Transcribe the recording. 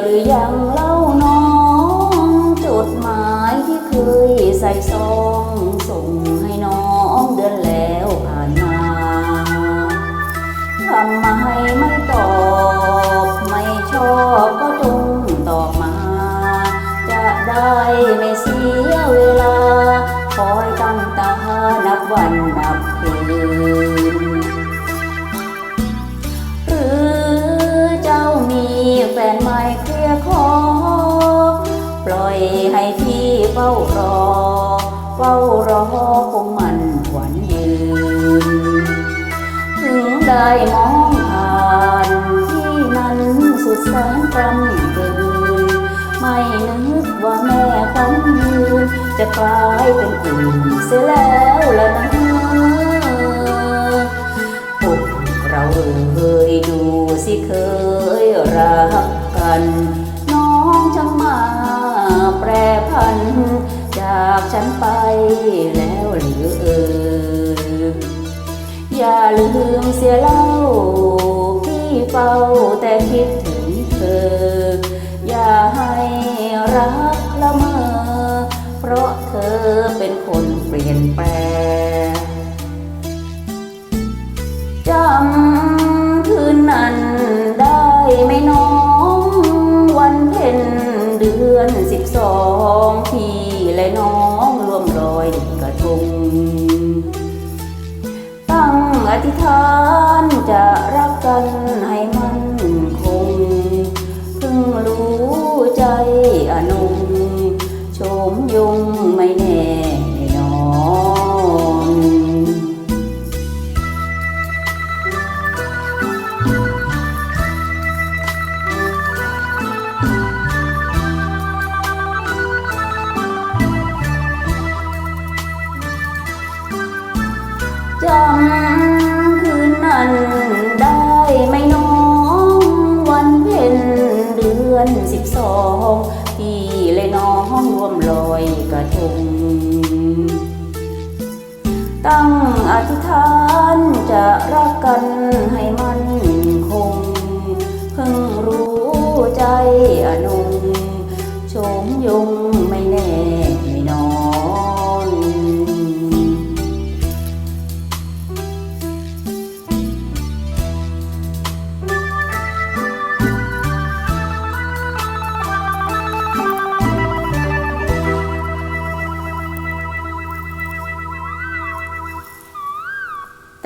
หรือยังเล่าน้อง จดหมายที่เคยใส่ซอง แฟนใหม่เคลียร์คอปล่อยให้พี่เฝ้ารอ เฝ้ารอคงมันหวันยืน ถึงได้มองผ่านที่นั้นสุดแสนกำกินไม่นึกว่าแม่ของยืน จะกลายเป็นอื่นเสียแล้วละนะ ฉันไปแล้วหรือเอ่ยอย่าลืมเสียเล่าพี่เฝ้าแต่คิดถึงเธอ อย่าให้รักละเมอเพราะเธอเป็นคนเปลี่ยนแปลง ธิษฐานจะรักกันให้มันคงเพิ่งรู้ใจอนงโฉมยงไม่แน่นอนจำ บสองพี่และน้องร่วมลอยกระทง ตั้งอธิษฐานจะรักกันให้มัน